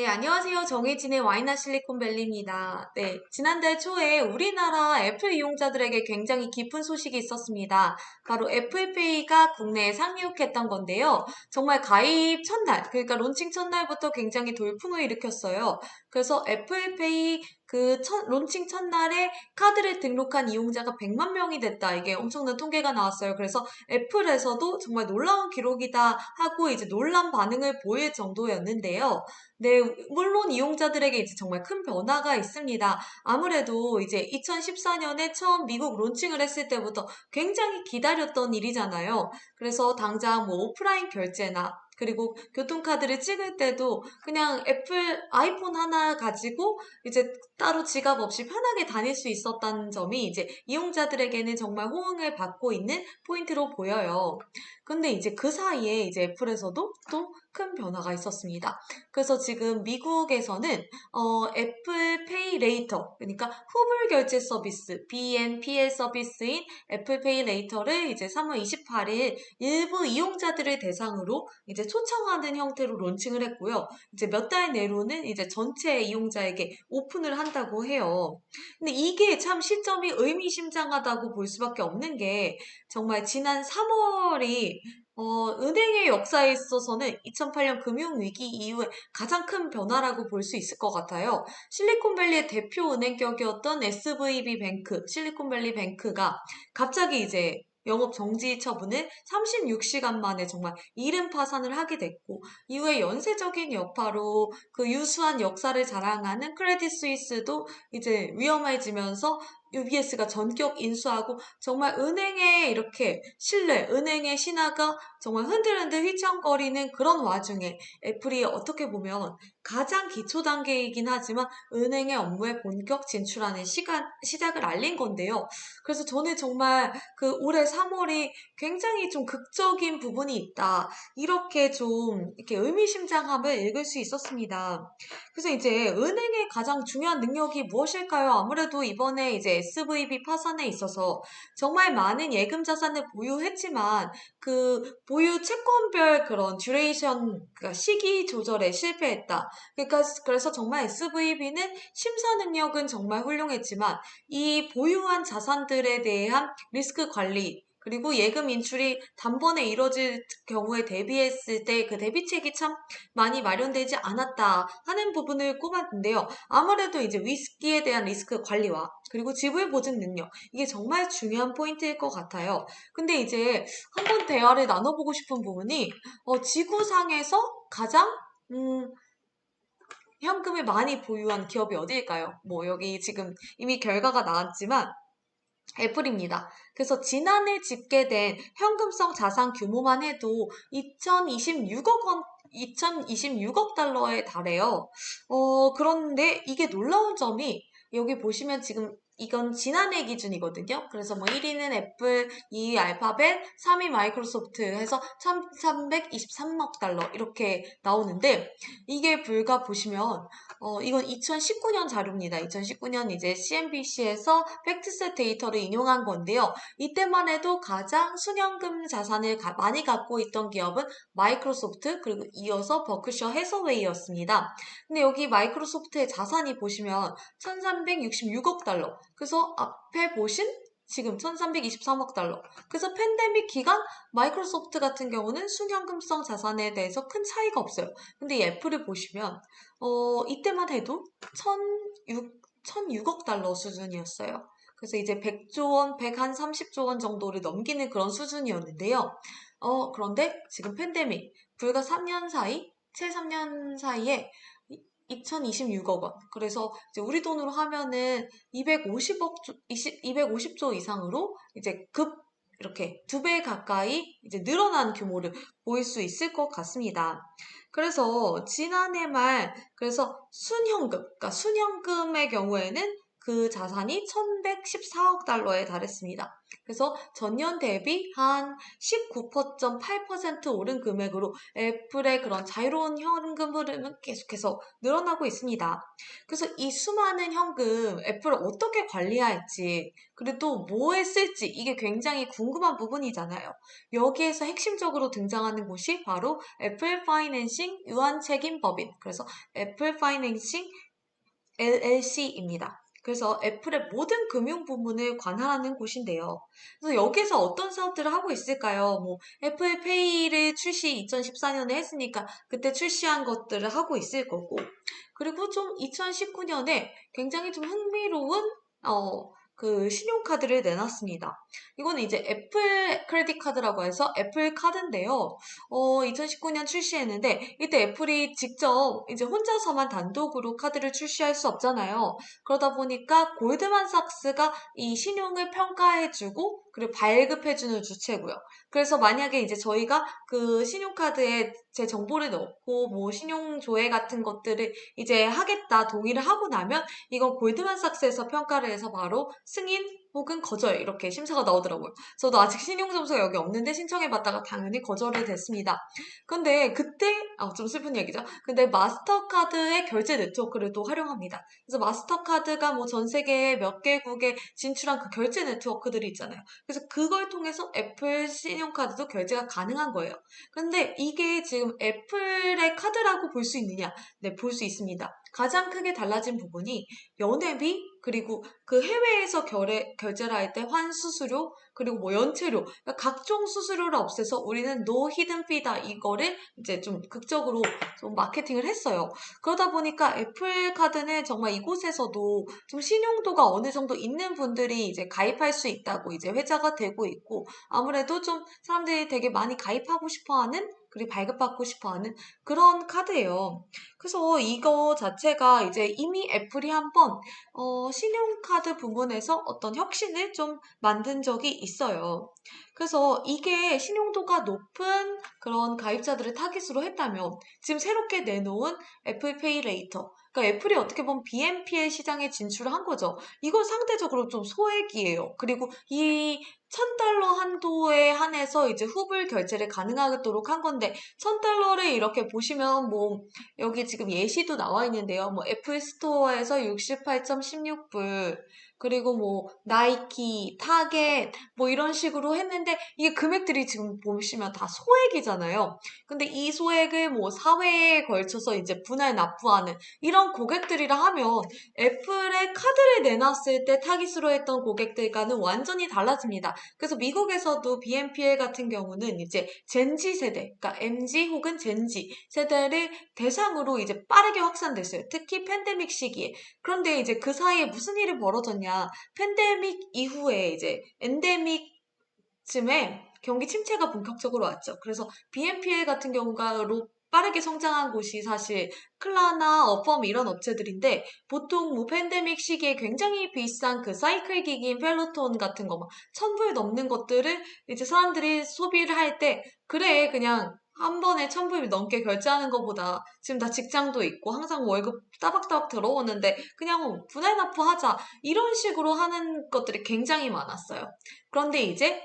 네, 안녕하세요. 정혜진의 와이나 실리콘밸리입니다. 네, 지난달 초에 우리나라 애플 이용자들에게 굉장히 깊은 소식이 있었습니다. 바로 애플페이가 국내에 상륙했던 건데요. 정말 가입 첫날, 그러니까 론칭 첫날부터 굉장히 돌풍을 일으켰어요. 그래서 애플페이 그 첫, 론칭 첫날에 카드를 등록한 이용자가 100만 명이 됐다. 이게 엄청난 통계가 나왔어요. 그래서 애플에서도 정말 놀라운 기록이다 하고 이제 놀란 반응을 보일 정도였는데요. 네, 물론 이용자들에게 이제 정말 큰 변화가 있습니다. 아무래도 이제 2014년에 처음 미국 론칭을 했을 때부터 굉장히 기다렸던 일이잖아요. 그래서 당장 뭐 오프라인 결제나 그리고 교통카드를 찍을 때도 그냥 애플 아이폰 하나 가지고 이제 따로 지갑 없이 편하게 다닐 수 있었다는 점이 이제 이용자들에게는 정말 호응을 받고 있는 포인트로 보여요. 근데 이제 그 사이에 이제 애플에서도 또 큰 변화가 있었습니다. 그래서 지금 미국에서는 어, 애플 페이 레이터 그러니까 후불 결제 서비스 BNPL 서비스인 애플 페이 레이터를 이제 3월 28일 일부 이용자들을 대상으로 이제 초청하는 형태로 론칭을 했고요. 이제 몇 달 내로는 이제 전체 이용자에게 오픈을 한다고 해요. 근데 이게 참 시점이 의미심장하다고 볼 수밖에 없는 게 정말 지난 3월이 어, 은행의 역사에 있어서는 2008년 금융위기 이후에 가장 큰 변화라고 볼 수 있을 것 같아요. 실리콘밸리의 대표 은행격이었던 SVB 뱅크, 실리콘밸리 뱅크가 갑자기 이제 영업 정지 처분을 36시간 만에 정말 이름 파산을 하게 됐고 이후에 연쇄적인 여파로 그 유수한 역사를 자랑하는 크레딧 스위스도 이제 위험해지면서 UBS가 전격 인수하고 정말 은행의 이렇게 신뢰, 은행의 신화가 정말 흔들흔들 휘청거리는 그런 와중에 애플이 어떻게 보면 가장 기초 단계이긴 하지만 은행의 업무에 본격 진출하는 시간, 시작을 알린 건데요. 그래서 저는 정말 그 올해 3월이 굉장히 좀 극적인 부분이 있다. 이렇게 좀 이렇게 의미심장함을 읽을 수 있었습니다. 그래서 이제 은행의 가장 중요한 능력이 무엇일까요? 아무래도 이번에 이제 SVB 파산에 있어서 정말 많은 예금 자산을 보유했지만 그 보유 채권별 그런 듀레이션 그러니까 시기 조절에 실패했다. 그러니까 그래서 정말 SVB는 심사 능력은 정말 훌륭했지만 이 보유한 자산들에 대한 리스크 관리 그리고 예금 인출이 단번에 이뤄질 경우에 대비했을 때 그 대비책이 참 많이 마련되지 않았다 하는 부분을 꼽았는데요. 아무래도 이제 위스키에 대한 리스크 관리와 그리고 지불 보증 능력 이게 정말 중요한 포인트일 것 같아요. 근데 이제 한번 대화를 나눠보고 싶은 부분이 어, 지구상에서 가장 음, 현금을 많이 보유한 기업이 어디일까요? 뭐 여기 지금 이미 결과가 나왔지만 애플입니다. 그래서 지난해 집계된 현금성 자산 규모만 해도 2026억 원 2026억 달러에 달해요. 어, 그런데 이게 놀라운 점이 여기 보시면 지금 이건 지난해 기준이거든요. 그래서 뭐 1위는 애플, 2위 알파벳, 3위 마이크로소프트 해서 1323억 달러 이렇게 나오는데 이게 불과 보시면 어 이건 2019년 자료입니다. 2019년 이제 CNBC에서 팩트셋 데이터를 인용한 건데요. 이때만 해도 가장 순현금 자산을 가, 많이 갖고 있던 기업은 마이크로소프트 그리고 이어서 버크셔 해서웨이였습니다. 근데 여기 마이크로소프트의 자산이 보시면 1366억 달러 그래서 앞에 보신 지금 1323억 달러. 그래서 팬데믹 기간 마이크로소프트 같은 경우는 순현금성 자산에 대해서 큰 차이가 없어요. 근데 이 애플을 보시면 어, 이때만 해도 1006, 1006억 달러 수준이었어요. 그래서 이제 100조 원, 130조 원 정도를 넘기는 그런 수준이었는데요. 어, 그런데 지금 팬데믹 불과 3년 사이, 채 3년 사이에 2026억 원. 그래서 이제 우리 돈으로 하면은 250억 조, 20, 250조 이상으로 이제 급 이렇게 두 배 가까이 이제 늘어난 규모를 보일 수 있을 것 같습니다. 그래서 지난해 말 그래서 순현금, 그러니까 순현금의 경우에는 그 자산이 1114억 달러에 달했습니다. 그래서 전년 대비 한 19.8% 오른 금액으로 애플의 그런 자유로운 현금 흐름은 계속해서 늘어나고 있습니다. 그래서 이 수많은 현금 애플을 어떻게 관리할지 그리고 또 뭐에 쓸지 이게 굉장히 궁금한 부분이잖아요. 여기에서 핵심적으로 등장하는 곳이 바로 애플 파이낸싱 유한 책임 법인 그래서 애플 파이낸싱 LLC입니다. 그래서 애플의 모든 금융 부문을 관할하는 곳인데요. 그래서 여기서 어떤 사업들을 하고 있을까요? 뭐 애플 페이를 출시 2014년에 했으니까 그때 출시한 것들을 하고 있을 거고 그리고 좀 2019년에 굉장히 좀 흥미로운 어, 그 신용카드를 내놨습니다. 이거는 이제 애플 크레딧 카드라고 해서 애플 카드인데요. 어, 2019년 출시했는데 이때 애플이 직접 이제 혼자서만 단독으로 카드를 출시할 수 없잖아요. 그러다 보니까 골드만삭스가 이 신용을 평가해주고 그리고 발급해주는 주체고요. 그래서 만약에 이제 저희가 그 신용카드에 제 정보를 넣고 뭐 신용 조회 같은 것들을 이제 하겠다 동의를 하고 나면 이건 골드만삭스에서 평가를 해서 바로 승인 혹은 거절 이렇게 심사가 나오더라고요. 저도 아직 신용 점수가 여기 없는데 신청해봤다가 당연히 거절이 됐습니다. 근데 그때 아, 좀 슬픈 얘기죠. 근데 마스터카드의 결제 네트워크를 또 활용합니다. 그래서 마스터카드가 뭐 전 세계 몇 개국에 진출한 그 결제 네트워크들이 있잖아요. 그래서 그걸 통해서 애플 신용카드도 결제가 가능한 거예요. 근데 이게 지금 애플의 카드라고 볼 수 있느냐? 네, 볼 수 있습니다. 가장 크게 달라진 부분이 연회비 그리고 그 해외에서 결해, 결제를 할 때 환수수료 그리고 뭐 연체료 그러니까 각종 수수료를 없애서 우리는 노 히든 피다 이거를 이제 좀 극적으로 좀 마케팅을 했어요. 그러다 보니까 애플 카드는 정말 이곳에서도 좀 신용도가 어느 정도 있는 분들이 이제 가입할 수 있다고 이제 회자가 되고 있고 아무래도 좀 사람들이 되게 많이 가입하고 싶어하는 그리고 발급받고 싶어 하는 그런 카드예요. 그래서 이거 자체가 이제 이미 애플이 한번 어, 신용카드 부분에서 어떤 혁신을 좀 만든 적이 있어요. 그래서 이게 신용도가 높은 그런 가입자들을 타깃으로 했다면 지금 새롭게 내놓은 애플페이 레이터 그러니까 애플이 어떻게 보면 BNPL 시장에 진출을 한 거죠. 이건 상대적으로 좀 소액이에요. 그리고 이 1000달러 한도에 한해서 이제 후불 결제를 가능하도록 한 건데 1000달러를 이렇게 보시면 뭐 여기 지금 예시도 나와 있는데요. 뭐 애플 스토어에서 68.16불 그리고 뭐 나이키, 타겟 뭐 이런 식으로 했는데 이게 금액들이 지금 보시면 다 소액이잖아요. 근데 이 소액을 뭐 사회에 걸쳐서 이제 분할 납부하는 이런 고객들이라 하면 애플의 카드를 내놨을 때 타깃으로 했던 고객들과는 완전히 달라집니다. 그래서 미국에서도 BNPL 같은 경우는 이제 젠지 세대, 그러니까 MG 혹은 젠지 세대를 대상으로 이제 빠르게 확산됐어요. 특히 팬데믹 시기에. 그런데 이제 그 사이에 무슨 일이 벌어졌냐? 뭐냐 팬데믹 이후에 이제 엔데믹쯤에 경기 침체가 본격적으로 왔죠. 그래서 BNPL 같은 경우가 로 빠르게 성장한 곳이 사실 클라나, 어펌 이런 업체들인데 보통 뭐 팬데믹 시기에 굉장히 비싼 그 사이클 기기인 펠로톤 같은 거 막 천불 넘는 것들을 이제 사람들이 소비를 할 때 그래 그냥 한 번에 천불 넘게 결제하는 것보다 지금 다 직장도 있고 항상 월급 따박따박 들어오는데 그냥 분할 납부하자 이런 식으로 하는 것들이 굉장히 많았어요. 그런데 이제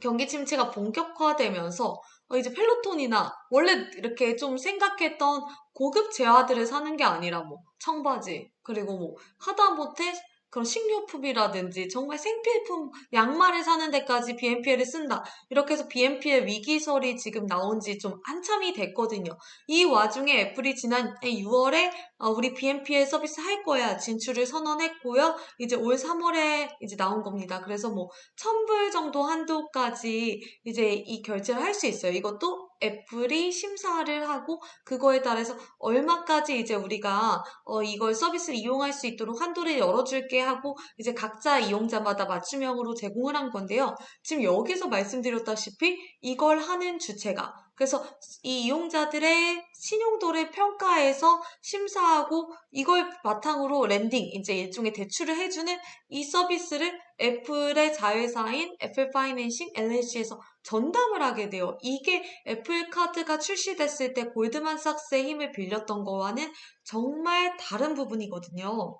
경기 침체가 본격화되면서 어, 이제 펠로톤이나 원래 이렇게 좀 생각했던 고급 재화들을 사는 게 아니라 뭐 청바지 그리고 뭐 하다못해 그런 식료품이라든지 정말 생필품 양말을 사는 데까지 BNPL을 쓴다. 이렇게 해서 BNPL 위기설이 지금 나온 지 좀 한참이 됐거든요. 이 와중에 애플이 지난 6월에 어, 우리 BNPL 서비스 할 거야 진출을 선언했고요. 이제 올 3월에 이제 나온 겁니다. 그래서 뭐 1000불 정도 한도까지 이제 이 결제를 할 수 있어요. 이것도 애플이 심사를 하고 그거에 따라서 얼마까지 이제 우리가 어 이걸 서비스를 이용할 수 있도록 한도를 열어줄게 하고 이제 각자 이용자마다 맞춤형으로 제공을 한 건데요. 지금 여기서 말씀드렸다시피 이걸 하는 주체가 그래서 이 이용자들의 신용도를 평가해서 심사하고 이걸 바탕으로 랜딩, 이제 일종의 대출을 해주는 이 서비스를 애플의 자회사인 애플 파이낸싱 LLC에서 전담을 하게 돼요. 이게 애플 카드가 출시됐을 때 골드만삭스의 힘을 빌렸던 거와는 정말 다른 부분이거든요.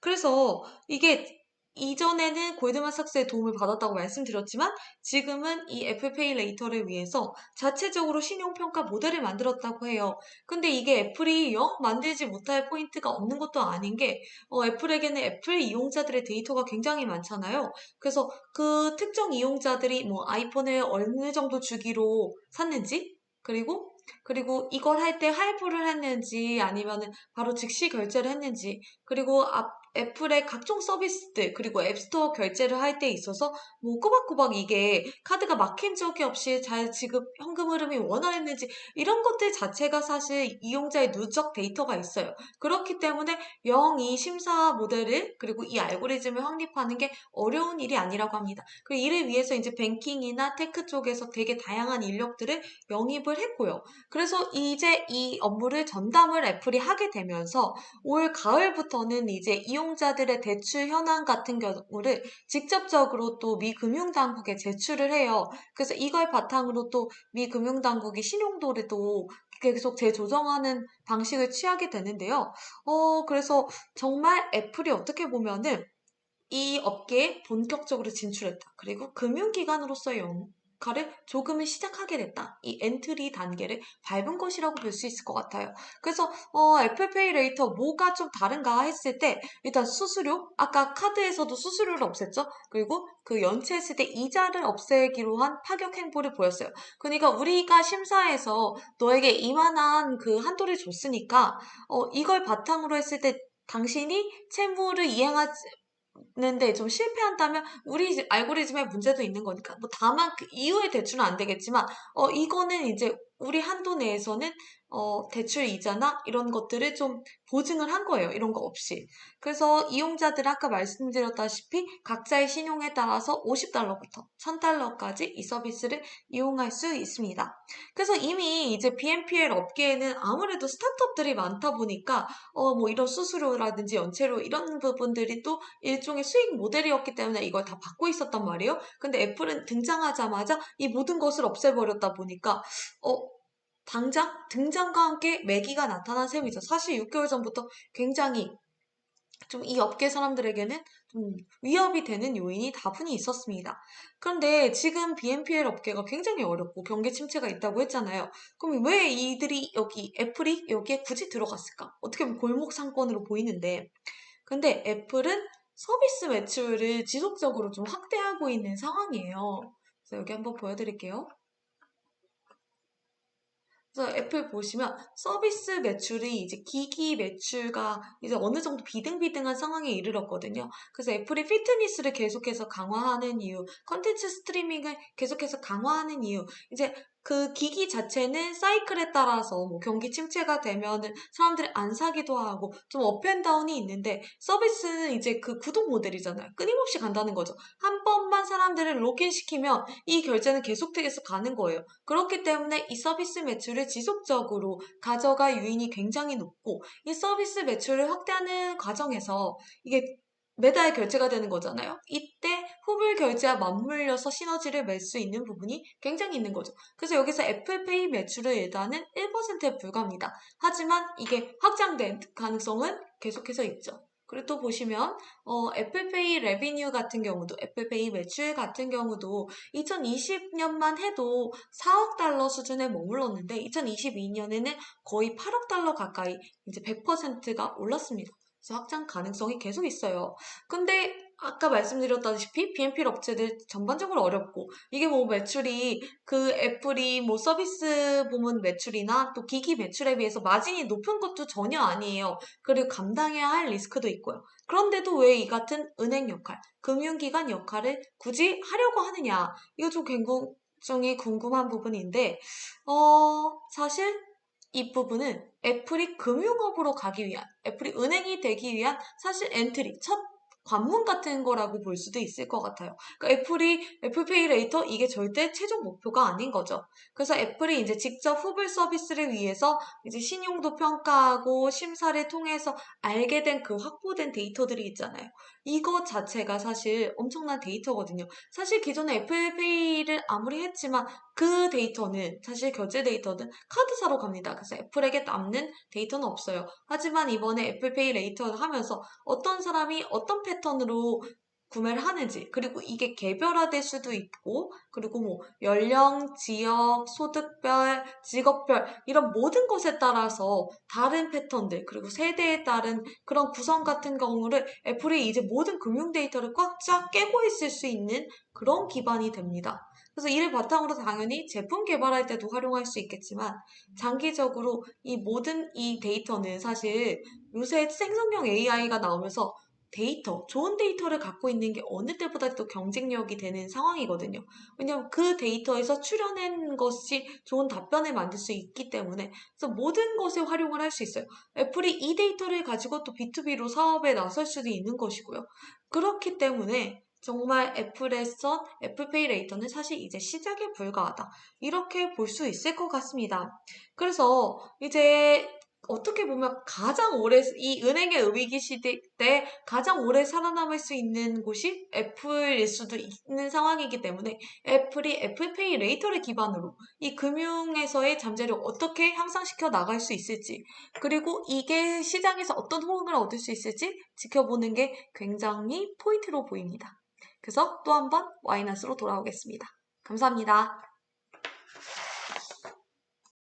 그래서 이게 이전에는 골드만삭스의 도움을 받았다고 말씀드렸지만 지금은 이 애플페이 레이터를 위해서 자체적으로 신용평가 모델을 만들었다고 해요. 근데 이게 애플이 영 만들지 못할 포인트가 없는 것도 아닌 게 어, 애플에게는 애플 이용자들의 데이터가 굉장히 많잖아요. 그래서 그 특정 이용자들이 뭐 아이폰을 어느 정도 주기로 샀는지 그리고 그리고 이걸 할 때 할부를 했는지 아니면은 바로 즉시 결제를 했는지 그리고 앞 애플의 각종 서비스들 그리고 앱스토어 결제를 할 때 있어서 뭐 꼬박꼬박 이게 카드가 막힌 적이 없이 잘 지급 현금 흐름이 원활했는지 이런 것들 자체가 사실 이용자의 누적 데이터가 있어요. 그렇기 때문에 영 이 심사 모델을 그리고 이 알고리즘을 확립하는 게 어려운 일이 아니라고 합니다. 그리고 이를 위해서 이제 뱅킹이나 테크 쪽에서 되게 다양한 인력들을 영입을 했고요. 그래서 이제 이 업무를 전담을 애플이 하게 되면서 올 가을부터는 이제 이용 자들의 대출 현황 같은 경우를 직접적으로 또 미 금융당국에 제출을 해요. 그래서 이걸 바탕으로 또 미 금융당국이 신용도를 또 계속 재조정하는 방식을 취하게 되는데요. 어, 그래서 정말 애플이 어떻게 보면은 이 업계에 본격적으로 진출했다. 그리고 금융기관으로서의 역 할을 조금은 시작하게 됐다. 이 엔트리 단계를 밟은 것이라고 볼 수 있을 것 같아요. 그래서 어, 애플페이 레이터 뭐가 좀 다른가 했을 때 일단 수수료 아까 카드에서도 수수료를 없앴죠. 그리고 그 연체했을 때 이자를 없애기로 한 파격 행보를 보였어요. 그러니까 우리가 심사에서 너에게 이만한 그 한도를 줬으니까 어, 이걸 바탕으로 했을 때 당신이 채무를 이행하지 는데 좀 실패한다면 우리 알고리즘에 문제도 있는 거니까 뭐 다만 그 이후에 대출은 안 되겠지만 어 이거는 이제 우리 한도 내에서는 어, 대출 이자나 이런 것들을 좀 보증을 한 거예요. 이런 거 없이. 그래서 이용자들 아까 말씀드렸다시피 각자의 신용에 따라서 50달러부터 1000달러까지 이 서비스를 이용할 수 있습니다. 그래서 이미 이제 BNPL 업계에는 아무래도 스타트업들이 많다 보니까 어, 뭐 이런 수수료라든지 연체료 이런 부분들이 또 일종의 수익 모델이었기 때문에 이걸 다 받고 있었단 말이에요. 근데 애플은 등장하자마자 이 모든 것을 없애버렸다 보니까 어, 당장 등장과 함께 매기가 나타난 셈이죠. 사실 6개월 전부터 굉장히 좀 이 업계 사람들에게는 좀 위협이 되는 요인이 다분히 있었습니다. 그런데 지금 BNPL 업계가 굉장히 어렵고 경기 침체가 있다고 했잖아요. 그럼 왜 이들이 여기 애플이 여기에 굳이 들어갔을까? 어떻게 보면 골목 상권으로 보이는데 근데 애플은 서비스 매출을 지속적으로 좀 확대하고 있는 상황이에요. 그래서 여기 한번 보여드릴게요. 그래서 애플 보시면 서비스 매출이 이제 기기 매출과 이제 어느 정도 비등비등한 상황에 이르렀거든요. 그래서 애플이 피트니스를 계속해서 강화하는 이유, 컨텐츠 스트리밍을 계속해서 강화하는 이유, 이제 그 기기 자체는 사이클에 따라서 뭐 경기 침체가 되면은 사람들이 안 사기도 하고 좀 업앤다운이 있는데 서비스는 이제 그 구독 모델이잖아요. 끊임없이 간다는 거죠. 한 번만 사람들을 로그인 시키면 이 결제는 계속돼서 가는 거예요. 그렇기 때문에 이 서비스 매출을 지속적으로 가져갈 유인이 굉장히 높고 이 서비스 매출을 확대하는 과정에서 이게 매달 결제가 되는 거잖아요. 이때 후불 결제와 맞물려서 시너지를 낼 수 있는 부분이 굉장히 있는 거죠. 그래서 여기서 애플페이 매출을 일단은 1%에 불과합니다. 하지만 이게 확장된 가능성은 계속해서 있죠. 그리고 또 보시면 어, 애플페이 레비뉴 같은 경우도 애플페이 매출 같은 경우도 2020년만 해도 4억 달러 수준에 머물렀는데 2022년에는 거의 8억 달러 가까이 이제 100%가 올랐습니다. 그래서 확장 가능성이 계속 있어요. 근데 아까 말씀드렸다시피 BNP 업체들 전반적으로 어렵고 이게 뭐 매출이 그 애플이 뭐 서비스 부문 매출이나 또 기기 매출에 비해서 마진이 높은 것도 전혀 아니에요. 그리고 감당해야 할 리스크도 있고요. 그런데도 왜 이 같은 은행 역할, 금융기관 역할을 굳이 하려고 하느냐? 이거 좀 굉장히 궁금한 부분인데, 어, 사실 이 부분은 애플이 금융업으로 가기 위한, 애플이 은행이 되기 위한 사실 엔트리, 첫 관문 같은 거라고 볼 수도 있을 것 같아요. 그러니까 애플이 애플페이 레이터 이게 절대 최종 목표가 아닌 거죠. 그래서 애플이 이제 직접 후불 서비스를 위해서 이제 신용도 평가하고 심사를 통해서 알게 된 그 확보된 데이터들이 있잖아요. 이것 자체가 사실 엄청난 데이터거든요. 사실 기존에 애플페이를 아무리 했지만 그 데이터는 사실 결제 데이터는 카드사로 갑니다. 그래서 애플에게 남는 데이터는 없어요. 하지만 이번에 애플페이 레이터를 하면서 어떤 사람이 어떤 패턴으로 구매를 하는지, 그리고 이게 개별화될 수도 있고, 그리고 뭐, 연령, 지역, 소득별, 직업별, 이런 모든 것에 따라서 다른 패턴들, 그리고 세대에 따른 그런 구성 같은 경우를 애플이 이제 모든 금융 데이터를 꽉 쫙 깨고 있을 수 있는 그런 기반이 됩니다. 그래서 이를 바탕으로 당연히 제품 개발할 때도 활용할 수 있겠지만, 장기적으로 이 모든 이 데이터는 사실 요새 생성형 AI가 나오면서 데이터, 좋은 데이터를 갖고 있는 게 어느 때보다도 경쟁력이 되는 상황이거든요. 왜냐하면 그 데이터에서 추려낸 것이 좋은 답변을 만들 수 있기 때문에 그래서 모든 것에 활용을 할 수 있어요. 애플이 이 데이터를 가지고 또 B2B로 사업에 나설 수도 있는 것이고요. 그렇기 때문에 정말 애플에서 애플페이 레이터는 사실 이제 시작에 불과하다. 이렇게 볼 수 있을 것 같습니다. 그래서 이제 어떻게 보면 가장 오래 이 은행의 위기 시대 때 가장 오래 살아남을 수 있는 곳이 애플일 수도 있는 상황이기 때문에 애플이 애플페이 레이터를 기반으로 이 금융에서의 잠재력 어떻게 향상시켜 나갈 수 있을지 그리고 이게 시장에서 어떤 호응을 얻을 수 있을지 지켜보는 게 굉장히 포인트로 보입니다. 그래서 또 한 번 와이너스로 돌아오겠습니다. 감사합니다.